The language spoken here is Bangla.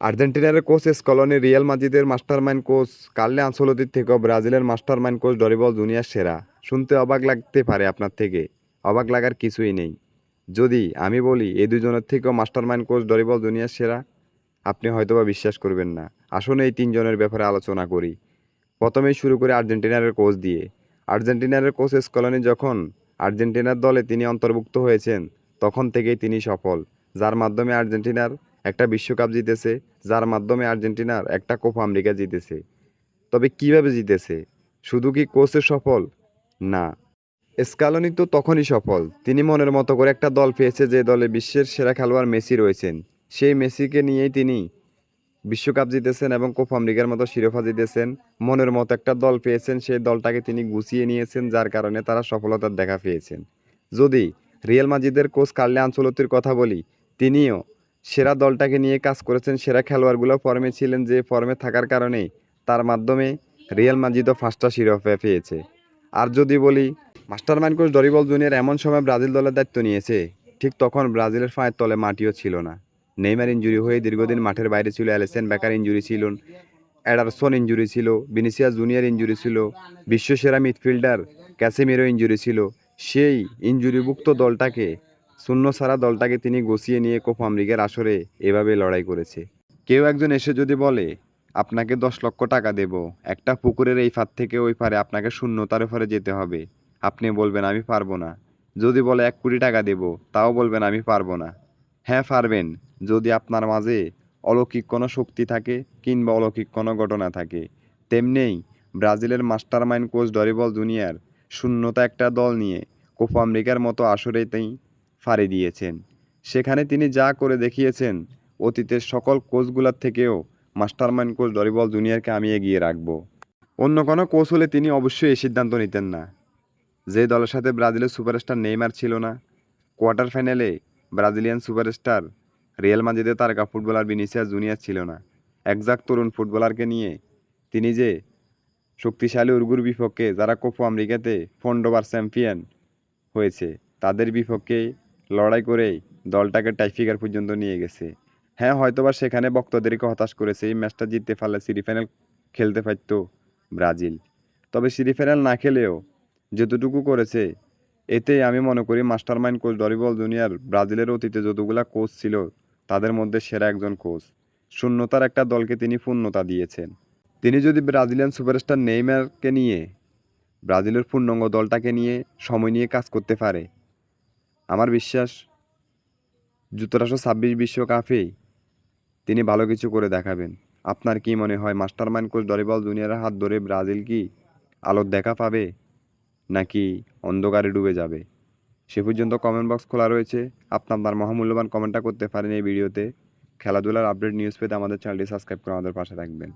আর্জেন্টিনার কোচ স্কলনি রিয়াল মাদ্রিদের মাস্টারমাইন্ড কোচ কার্লে আনসেলোতির থেকেও ব্রাজিলের মাস্টারমাইন্ড কোচ ডরিবল জুনিয়র সেরা। শুনতে অবাক লাগতে পারে আপনার থেকে। অবাক লাগার কিছুই নেই। যদি আমি বলি এই দুজনের থেকেও মাস্টারমাইন্ড কোচ ডরিবল জুনিয়র সেরা, আপনি হয়তোবা বিশ্বাস করবেন না। আসুন এই তিনজনের ব্যাপারে আলোচনা করি। প্রথমেই শুরু করে আর্জেন্টিনার কোচ দিয়ে। আর্জেন্টিনার কোচ স্কলনি যখন আর্জেন্টিনার দলে তিনি অন্তর্ভুক্ত হয়েছেন, তখন থেকেই তিনি সফল। যার মাধ্যমে আর্জেন্টিনার একটা বিশ্বকাপ জিতেছে, যার মাধ্যমে আর্জেন্টিনার একটা কোপা আমেরিকা জিতেছে। তবে কীভাবে জিতেছে? শুধু কি কোচের সফল? না। স্কালনি তো তখনই সফল। তিনি মনের মতো করে একটা দল পেয়েছে যে দলে বিশ্বের সেরা খেলোয়াড় মেসি রয়েছেন। সেই মেসিকে নিয়েই তিনি বিশ্বকাপ জিতেছেন এবং কোপা আমেরিকার মতো শিরোপা জিতেছেন। মনের মতো একটা দল পেয়েছেন, সেই দলটাকে তিনি গুছিয়ে নিয়েছেন, যার কারণে তারা সফলতার দেখা পেয়েছেন। যদি রিয়াল মাজিদের কোচ কার্লে আঞ্চলতির কথা বলি, তিনিও সেরা দলটাকে নিয়ে কাজ করেছেন সেরা খেলোয়াড়গুলো ফর্মে ছিলেন যে ফর্মে থাকার কারণে তার মাধ্যমে রিয়াল মাজিদও পাঁচটা শিরোপা পেয়েছে। আর যদি বলি, মাস্টারমাইন্ড কোচ ডরিবল জুনিয়র এমন সময় ব্রাজিল দলের দায়িত্ব নিয়েছে, ঠিক তখন ব্রাজিলের পায়ের তলে মাটিও ছিল না। নেইমার ইঞ্জুরি হয়ে দীর্ঘদিন মাঠের বাইরে ছিল, অ্যালেসেন বেকার ইঞ্জুরি ছিল, অ্যাডারসন ইঞ্জুরি ছিল বিনিসিয়া জুনিয়র ইঞ্জুরি ছিল, বিশ্বসেরা মিডফিল্ডার ক্যাসেমিরো ইঞ্জুরি ছিল, সেই ইঞ্জুরিভুক্ত দলটাকে শূন্য সারা দলটাকে তিনি গুছিয়ে নিয়ে কোপা আমেরিকার আসরে এভাবে লড়াই করেছে। কেউ একজন এসে যদি বলে, আপনাকে দশ লক্ষ টাকা দেব, একটা পুকুরের এই ফাঁদ থেকে ওই পারে আপনাকে শূন্যতার উপরে যেতে হবে। আপনি বলবেন, আমি পারব না। যদি বলে, এক কোটি টাকা দেব, তাও বলবেন, আমি পারব না। হ্যাঁ পারবেন। যদি আপনার মাঝে অলৌকিক কোনো শক্তি থাকে কিংবা অলৌকিক কোনো ঘটনা থাকে, তেমনিই ব্রাজিলের master mind coach Dorival Junior শূন্যতা একটা দল নিয়ে কোপা আমেরিকার মতো আসরেতেই ফাড়ি দিয়েছেন। সেখানে তিনি যা করে দেখিয়েছেন, অতীতের সকল কোচগুলোর থেকেও মাস্টার মাইন্ড কোচ ডরিবল জুনিয়রকে আমি এগিয়ে রাখব। অন্য কোনো কোচ হলে তিনি অবশ্যই এই সিদ্ধান্ত নিতেন না। যে দলের সাথে ব্রাজিলের সুপারস্টার নেইমার ছিল না, কোয়ার্টার ফাইনালে ব্রাজিলিয়ান সুপারস্টার রিয়াল মাদ্রিদের তারকা ফুটবলার বিনিসিয়াস জুনিয়র ছিল না। একজাক তরুণ ফুটবলারকে নিয়ে তিনি যে শক্তিশালী উর্গুর বিপক্ষে যারা কোপা আমেরিকাতে ফন্ডোবার চ্যাম্পিয়ন হয়েছে, তাদের বিপক্ষে লড়াই করেই দলটাকে টাইফিকার পর্যন্ত নিয়ে গেছে। হ্যাঁ হয়তোবা সেখানে ভক্তদেরকে হতাশ করেছে এই ম্যাচটা জিততে পারলে সেমিফাইনাল খেলতে পারত ব্রাজিল। তবে সেমিফাইনাল না খেলেও যতটুকু করেছে, এতে আমি মনে করি master mind coach Dorival Junior ব্রাজিলের অতীতে যতগুলা কোচ ছিল, তাদের মধ্যে সেরা একজন কোচ। শূন্যতার একটা দলকে তিনি পূর্ণতা দিয়েছেন। তিনি যদি ব্রাজিলিয়ান সুপারস্টার নেইমারকে নিয়ে, ব্রাজিলের পূর্ণাঙ্গ দলটাকে নিয়ে সময় নিয়ে কাজ করতে পারে আমার বিশ্বাস, যুক্তরাষ্ট্র ছাব্বিশ বিশ্বকাপেই তিনি ভালো কিছু করে দেখাবেন। আপনার কি মনে হয় মাস্টার মাইন্ড কোচ ডরিবল জুনিয়রের হাত ধরে ব্রাজিল কি আলোর দেখা পাবে, নাকি অন্ধকারে ডুবে যাবে? সে পর্যন্ত কমেন্ট বক্স খোলা রয়েছে। আপনি আপনার মহামূল্যবান কমেন্টটা করতে পারেন এই ভিডিওতে খেলাধুলার আপডেট নিউজ পেতে আমাদের চ্যানেলটি সাবস্ক্রাইব করে আমাদের পাশে থাকবেন।